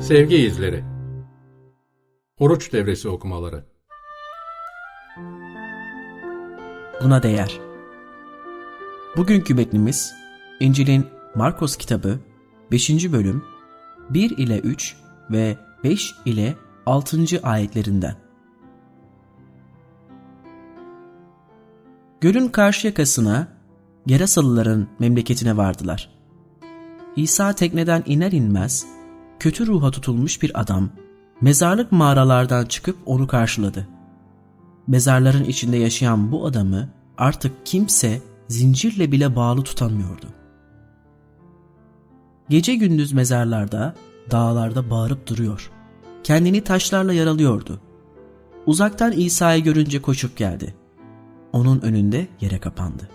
Sevgi izleri. Oruç devresi okumaları. Buna değer. Bugünkü metnimiz İncil'in Markos kitabı 5. bölüm 1 ile 3 ve 5 ile 6. ayetlerinden. Gölün karşı yakasına Gerasalıların memleketine vardılar. İsa tekneden iner inmez kötü ruha tutulmuş bir adam mezarlık mağaralardan çıkıp onu karşıladı. Mezarların içinde yaşayan bu adamı artık kimse zincirle bile bağlı tutamıyordu. Gece gündüz mezarlarda, dağlarda bağırıp duruyor. Kendini taşlarla yaralıyordu. Uzaktan İsa'yı görünce koşup geldi. Onun önünde yere kapandı.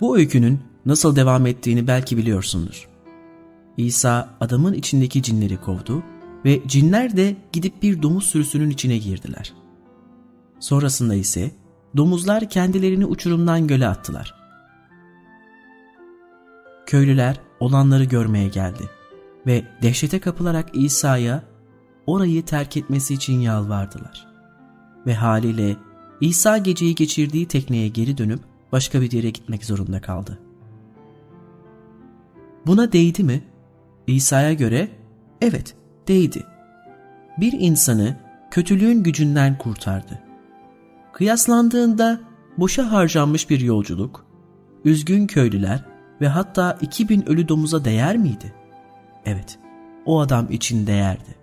Bu öykünün nasıl devam ettiğini belki biliyorsundur. İsa adamın içindeki cinleri kovdu ve cinler de gidip bir domuz sürüsünün içine girdiler. Sonrasında ise domuzlar kendilerini uçurumdan göle attılar. Köylüler olanları görmeye geldi ve dehşete kapılarak İsa'ya orayı terk etmesi için yalvardılar. Ve haliyle İsa geceyi geçirdiği tekneye geri dönüp başka bir yere gitmek zorunda kaldı. Buna değdi mi? İsa'ya göre evet değdi. Bir insanı kötülüğün gücünden kurtardı. Kıyaslandığında boşa harcanmış bir yolculuk, üzgün köylüler ve hatta 2000 ölü domuza değer miydi? Evet, o adam için değerdi.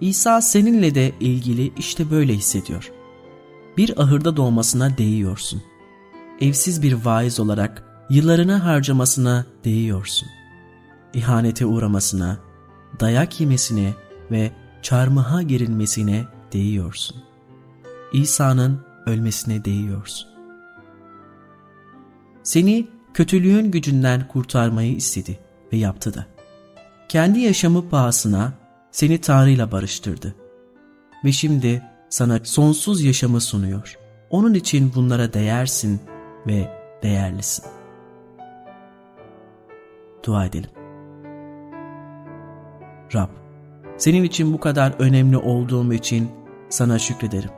İsa seninle de ilgili işte böyle hissediyor. Bir ahırda doğmasına değiyorsun. Evsiz bir vaiz olarak yıllarını harcamasına değiyorsun. İhanete uğramasına, dayak yemesine ve çarmıha gerilmesine değiyorsun. İsa'nın ölmesine değiyorsun. Seni kötülüğün gücünden kurtarmayı istedi ve yaptı da. Kendi yaşamı pahasına seni Tanrı'yla barıştırdı. Ve şimdi sana sonsuz yaşamı sunuyor. Onun için bunlara değersin ve değerlisin. Dua edelim. Rab, senin için bu kadar önemli olduğum için sana şükrederim.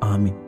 Amin.